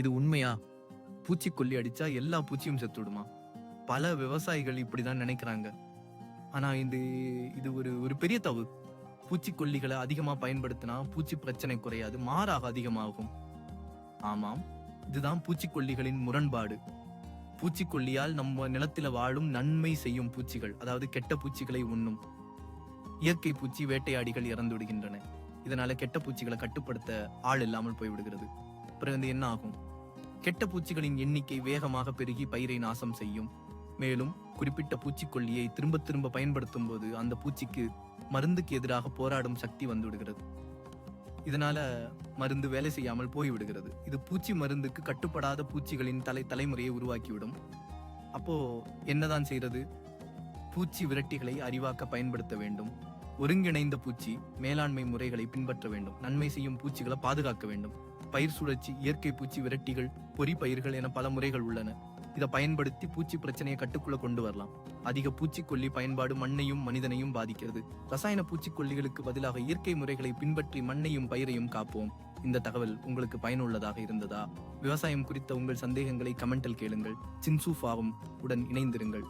இது உண்மையா? பூச்சிக்கொல்லி அடிச்சா எல்லா பூச்சியும் செத்துடுமா பல விவசாயிகள் இப்படிதான் நினைக்கிறாங்க. ஆனா இது இது ஒரு ஒரு பெரிய தவு பூச்சிக்கொல்லிகளை அதிகமா பயன்படுத்தினா பூச்சி பிரச்சனை குறையாது மாறாக அதிகமாகும். ஆமாம் இதுதான் பூச்சிக்கொல்லிகளின் முரண்பாடு. பூச்சிக்கொல்லியால் நம்ம நிலத்தில வாழும் நன்மை செய்யும் பூச்சிகள் அதாவது கெட்ட பூச்சிகளை உண்ணும். இயற்கை பூச்சி வேட்டையாடிகள் இறந்து விடுகின்றன. இதனால கெட்ட பூச்சிகளை கட்டுப்படுத்த ஆள் இல்லாமல் போய்விடுகிறது. பிறகு வந்து என்ன ஆகும்? கெட்ட பூச்சிகளின் எண்ணிக்கை வேகமாக பெருகி பயிரை நாசம் செய்யும். மேலும் குறிப்பிட்ட பூச்சிக்கொல்லியை திரும்ப திரும்ப பயன்படுத்தும் போது அந்த பூச்சிக்கு மருந்துக்கு எதிராக போராடும் சக்தி வந்துவிடுகிறது. இதனால மருந்து வேலை செய்யாமல் போய்விடுகிறது. இது பூச்சி மருந்துக்கு கட்டுப்படாத பூச்சிகளின் தலை தலைமுறையை உருவாக்கிவிடும். அப்போ என்னதான் செய்யறது பூச்சி விரட்டிகளை அறிவாக்க பயன்படுத்த வேண்டும். ஒருங்கிணைந்த பூச்சி மேலாண்மை முறைகளை பின்பற்ற வேண்டும். நன்மை செய்யும் பூச்சிகளை பாதுகாக்க வேண்டும். பயிர் சுழற்சி இயற்கை பூச்சி விரட்டிகள் பொறி பயிர்கள் என பல முறைகள் உள்ளன. இதை பயன்படுத்தி பூச்சி பிரச்சனையை கட்டுக்குள்ள கொண்டு வரலாம். அதிக பூச்சிக்கொல்லி பயன்பாடு மண்ணையும் மனிதனையும் பாதிக்கிறது. ரசாயன பூச்சிக்கொல்லிகளுக்கு பதிலாக இயற்கை முறைகளை பின்பற்றி மண்ணையும் பயிரையும் காப்போம். இந்த தகவல் உங்களுக்கு பயனுள்ளதாக இருந்ததா? விவசாயம் குறித்த உங்கள் சந்தேகங்களை கமெண்டில் கேளுங்கள். சின்சூஃபாவும் உடன் இணைந்திருங்கள்.